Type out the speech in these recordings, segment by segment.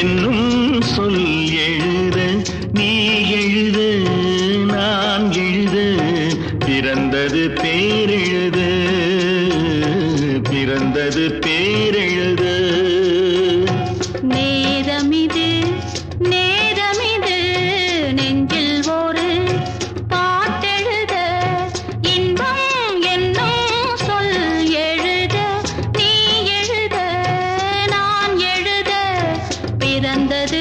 என்னும் சொல் எழுத நீ எழுத நான் எழுத. பிறந்தது பேரெழுது பிறந்தது பேரெழுது. பிறந்தது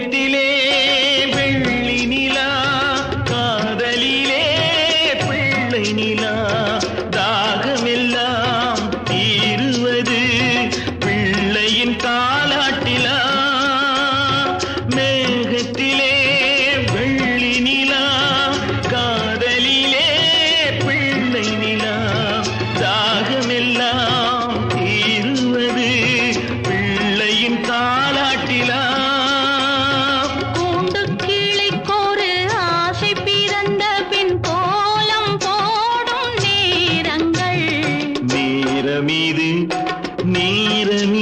மேகத்திலே மீது நேரமிது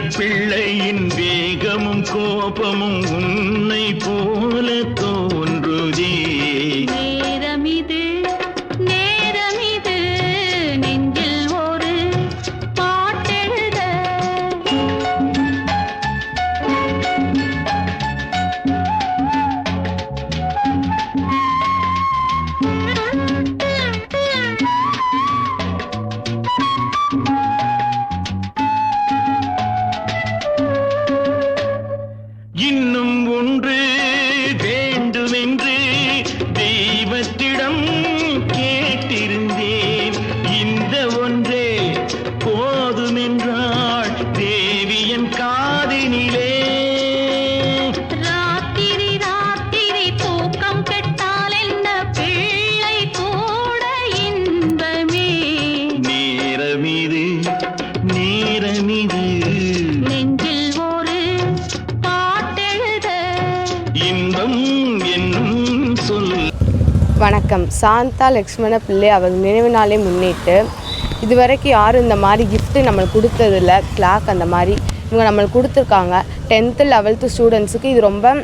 பிள்ளையின் வேகமும் கோபமும் உன்னை போல தோன்றுதே. நேரமிது நெஞ்சில் ஒரு பாட்டெழுத. இன்பம் என்னும் சொல். வணக்கம். சாந்தா லக்ஷ்மண பிள்ளை அவர் நினைவு நாளை முன்னிட்டு இதுவரைக்கும் யாரும் இந்த மாதிரி gift நம்மளுக்கு கொடுத்ததில்ல. கிளாக் அந்த மாதிரி இவங்க நம்மளுக்கு கொடுத்துருக்காங்க. டென்த்து லெவல்த்து ஸ்டூடெண்ட்ஸுக்கு இது ரொம்ப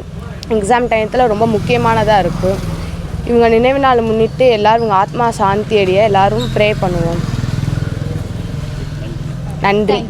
எக்ஸாம் டயத்தில் ரொம்ப முக்கியமானதாக இருக்குது இவங்க நினைவு நாளை முன்னிட்டு எல்லோரும் இவங்க ஆத்மா சாந்தி அடைய எல்லாரும் ப்ரே பண்ணுவோம். நன்றி.